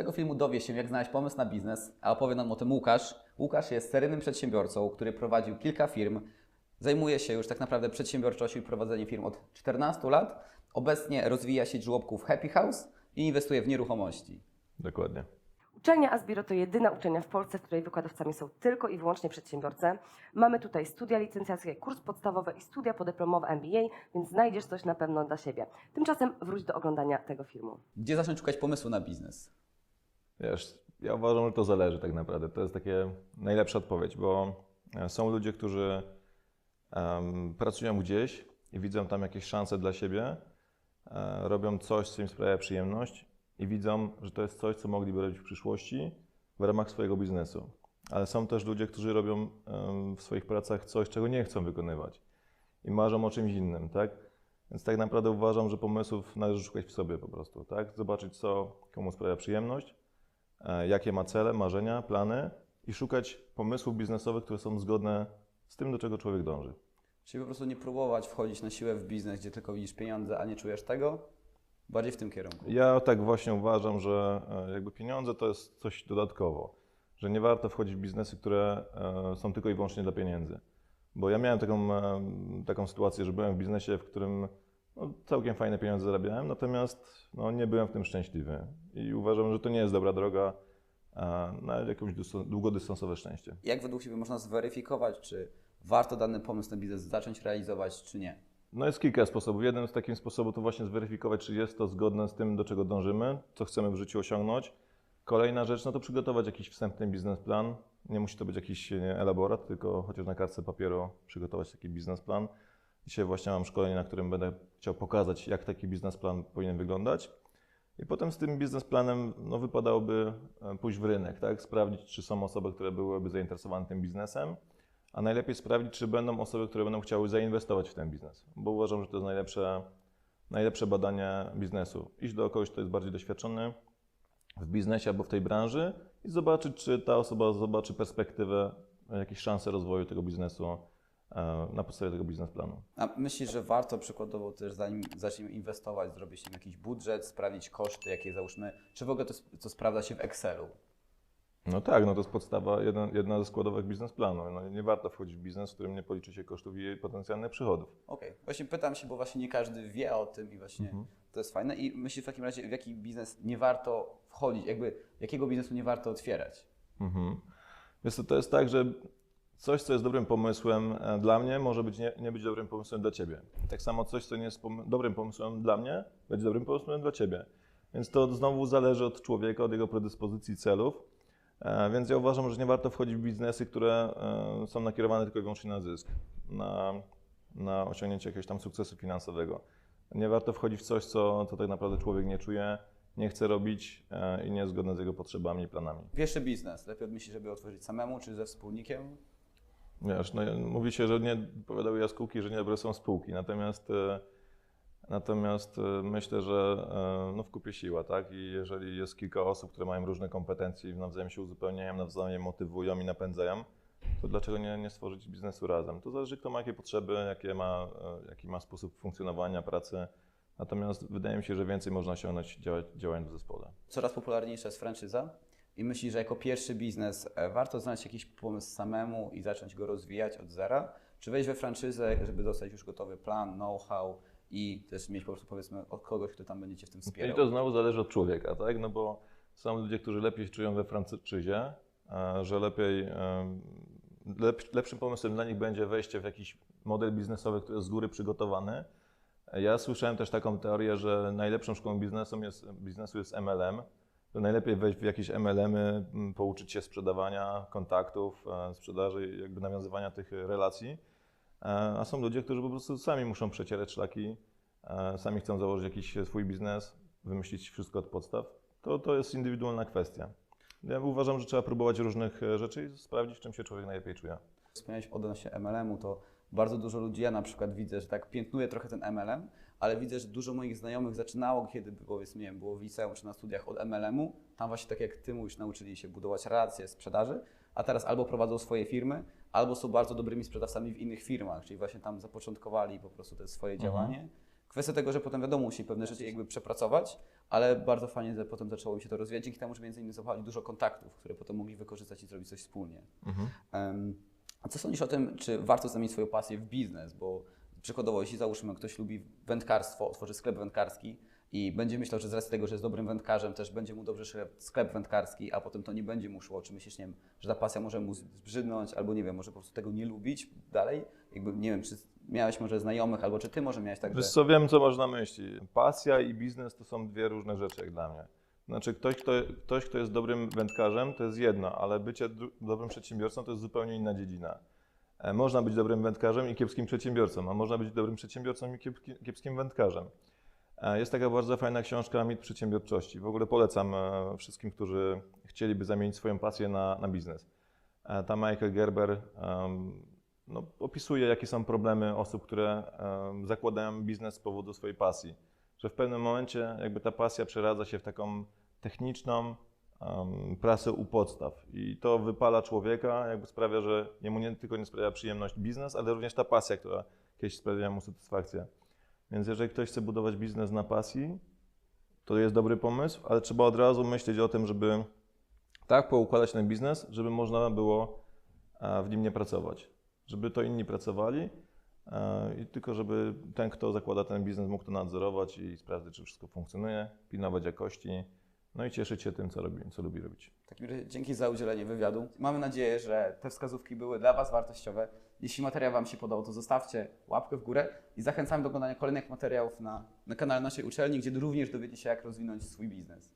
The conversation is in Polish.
tego filmu dowie się, jak znaleźć pomysł na biznes, a opowie nam o tym Łukasz. Łukasz jest seryjnym przedsiębiorcą, który prowadził kilka firm. Zajmuje się już tak naprawdę przedsiębiorczością i prowadzeniem firm od 14 lat. Obecnie rozwija sieć żłobków Happy House i inwestuje w nieruchomości. Dokładnie. Uczelnia Asbiro to jedyna uczelnia w Polsce, w której wykładowcami są tylko i wyłącznie przedsiębiorcy. Mamy tutaj studia licencjackie, kurs podstawowy i studia podyplomowe MBA, więc znajdziesz coś na pewno dla siebie. Tymczasem wróć do oglądania tego filmu. Gdzie zacząć szukać pomysłu na biznes? Wiesz, ja uważam, że to zależy tak naprawdę. To jest takie najlepsza odpowiedź, bo e, są ludzie, którzy em, pracują gdzieś i widzą tam jakieś szanse dla siebie, e, robią coś, co im sprawia przyjemność i widzą, że to jest coś, co mogliby robić w przyszłości w ramach swojego biznesu. Ale są też ludzie, którzy robią em, w swoich pracach coś, czego nie chcą wykonywać i marzą o czymś innym, tak? Więc tak naprawdę uważam, że pomysłów należy szukać w sobie po prostu, tak? Zobaczyć, co komu sprawia przyjemność, jakie ma cele, marzenia, plany i szukać pomysłów biznesowych, które są zgodne z tym, do czego człowiek dąży. Czyli po prostu nie próbować wchodzić na siłę w biznes, gdzie tylko widzisz pieniądze, a nie czujesz tego? Bardziej w tym kierunku. Ja tak właśnie uważam, że e, jakby pieniądze to jest coś dodatkowo, że nie warto wchodzić w biznesy, które e, są tylko i wyłącznie dla pieniędzy. Bo ja miałem taką, e, taką sytuację, że byłem w biznesie, w którym no, całkiem fajne pieniądze zarabiałem, natomiast no, nie byłem w tym szczęśliwy. I uważam, że to nie jest dobra droga na jakieś długo- długodystansowe szczęście. Jak według Ciebie można zweryfikować, czy warto dany pomysł na biznes zacząć realizować, czy nie? No jest kilka sposobów. Jeden z takich sposobów to właśnie zweryfikować, czy jest to zgodne z tym, do czego dążymy, co chcemy w życiu osiągnąć. Kolejna rzecz, no to przygotować jakiś wstępny biznesplan. Nie musi to być jakiś nie, elaborat, tylko chociaż na kartce papieru przygotować taki biznesplan. Dzisiaj właśnie mam szkolenie, na którym będę chciał pokazać, jak taki biznesplan powinien wyglądać. I potem z tym biznesplanem no, wypadałoby e, pójść w rynek, tak? sprawdzić, czy są osoby, które byłyby zainteresowane tym biznesem, a najlepiej sprawdzić, czy będą osoby, które będą chciały zainwestować w ten biznes, bo uważam, że to jest najlepsze, najlepsze badanie biznesu. Iść do kogoś, kto jest bardziej doświadczony w biznesie albo w tej branży i zobaczyć, czy ta osoba zobaczy perspektywę, jakieś szanse rozwoju tego biznesu na podstawie tego biznesplanu. A myślisz, że warto przykładowo też zanim zaczniemy inwestować, zrobić im jakiś budżet, sprawdzić koszty, jakie załóżmy, czy w ogóle to, to sprawdza się w Excelu? No tak, no to jest podstawa, jedna, jedna ze składowych biznesplanu. No, nie warto wchodzić w biznes, w którym nie policzy się kosztów i potencjalnych przychodów. Okej, właśnie pytam się, bo właśnie nie każdy wie o tym i właśnie Mhm. to jest fajne. I myślisz w takim razie, w jaki biznes nie warto wchodzić, jakby jakiego biznesu nie warto otwierać? Mhm. Wiesz to jest tak, że coś, co jest dobrym pomysłem e, dla mnie, może być nie, nie być dobrym pomysłem dla ciebie. Tak samo coś, co nie jest pom- dobrym pomysłem dla mnie, będzie dobrym pomysłem dla ciebie. Więc to znowu zależy od człowieka, od jego predyspozycji celów. E, Więc ja uważam, że nie warto wchodzić w biznesy, które e, są nakierowane tylko i wyłącznie na zysk, na, na osiągnięcie jakiegoś tam sukcesu finansowego. Nie warto wchodzić w coś, co, co tak naprawdę człowiek nie czuje, nie chce robić i nie jest zgodne z jego potrzebami i planami. Pierwszy biznes, lepiej myślisz, żeby otworzyć samemu czy ze wspólnikiem? Wiesz, no, mówi się, że nie powiadały jaskółki, że niedobre są spółki, natomiast, e, natomiast e, myślę, że e, no, w kupie siła, tak? I jeżeli jest kilka osób, które mają różne kompetencje i nawzajem się uzupełniają, nawzajem motywują i napędzają, to dlaczego nie, nie stworzyć biznesu razem? To zależy, kto ma jakie potrzeby, jakie ma, jaki ma sposób funkcjonowania, pracy. Natomiast wydaje mi się, że więcej można osiągnąć działając w zespole. Coraz popularniejsza jest franczyza i myślisz, że jako pierwszy biznes e, warto znaleźć jakiś pomysł samemu i zacząć go rozwijać od zera? Czy wejść we franczyzę, żeby dostać już gotowy plan, know-how i też mieć po prostu powiedzmy od kogoś, kto tam będzie Cię w tym I wspierał? to znowu zależy od człowieka, tak? No bo są ludzie, którzy lepiej się czują we franczyzie, e, że lepiej, e, lep, lepszym pomysłem dla nich będzie wejście w jakiś model biznesowy, który jest z góry przygotowany. Ja słyszałem też taką teorię, że najlepszą szkołą biznesu jest, biznesu jest MLM, że najlepiej wejść w jakieś MLM-y, pouczyć się sprzedawania, kontaktów, e, sprzedaży, jakby nawiązywania tych relacji. E, A są ludzie, którzy po prostu sami muszą przecierać szlaki, e, sami chcą założyć jakiś swój biznes, wymyślić wszystko od podstaw. To, to jest indywidualna kwestia. Ja uważam, że trzeba próbować różnych rzeczy i sprawdzić, czym się człowiek najlepiej czuje. Wspomniałeś odnośnie MLM-u, to bardzo dużo ludzi, ja na przykład widzę, że tak piętnuję trochę ten MLM, ale widzę, że dużo moich znajomych zaczynało, kiedy powiedzmy, nie wiem, było w liceum czy na studiach od MLM-u, tam właśnie tak jak Ty mówisz, nauczyli się budować relacje sprzedaży, a teraz albo prowadzą swoje firmy, albo są bardzo dobrymi sprzedawcami w innych firmach, czyli właśnie tam zapoczątkowali po prostu te swoje Mhm. działanie. Kwestia tego, że potem wiadomo, musi pewne rzeczy jakby przepracować, ale bardzo fajnie że potem zaczęło mi się to rozwijać, dzięki temu, że między innymi złapali dużo kontaktów, które potem mogli wykorzystać i zrobić coś wspólnie. Mhm. Em, A co sądzisz o tym, czy warto zamienić swoją pasję w biznes? Bo przykładowo, jeśli załóżmy, ktoś lubi wędkarstwo, otworzy sklep wędkarski i będzie myślał, że z racji tego, że jest dobrym wędkarzem, też będzie mu dobrze szedł sklep wędkarski, a potem to nie będzie mu szło. Czy myślisz, nie wiem, że ta pasja może mu zbrzydnąć, albo nie wiem, może po prostu tego nie lubić dalej? Jakby, nie wiem, czy miałeś może znajomych, albo czy ty może miałeś tak, Wiesz co, wiem co masz na myśli. Pasja i biznes to są dwie różne rzeczy jak dla mnie. Znaczy ktoś kto, ktoś, kto jest dobrym wędkarzem, to jest jedno, ale bycie dobrym przedsiębiorcą to jest zupełnie inna dziedzina. E, Można być dobrym wędkarzem i kiepskim przedsiębiorcą, a można być dobrym przedsiębiorcą i kiepski, kiepskim wędkarzem. E, Jest taka bardzo fajna książka Mit Przedsiębiorczości. W ogóle polecam e, wszystkim, którzy chcieliby zamienić swoją pasję na, na biznes. Tam Michael Gerber no, opisuje, jakie są problemy osób, które zakładają biznes z powodu swojej pasji. Że w pewnym momencie jakby ta pasja przeradza się w taką techniczną em, pracę u podstaw. I to wypala człowieka, jakby sprawia, że jemu nie tylko nie sprawia przyjemność biznes, ale również ta pasja, która kiedyś sprawiała mu satysfakcję. Więc jeżeli ktoś chce budować biznes na pasji, to jest dobry pomysł, ale trzeba od razu myśleć o tym, żeby tak poukładać ten biznes, żeby można było e, w nim nie pracować. Żeby to inni pracowali e, i tylko żeby ten, kto zakłada ten biznes, mógł to nadzorować i sprawdzać, czy wszystko funkcjonuje, pilnować jakości, no i cieszyć się tym, co, robi, co lubi robić. W dzięki za udzielenie wywiadu. Mamy nadzieję, że te wskazówki były dla Was wartościowe. Jeśli materiał Wam się podobał, to zostawcie łapkę w górę i zachęcamy do oglądania kolejnych materiałów na, na kanale naszej uczelni, gdzie również dowiecie się, jak rozwinąć swój biznes.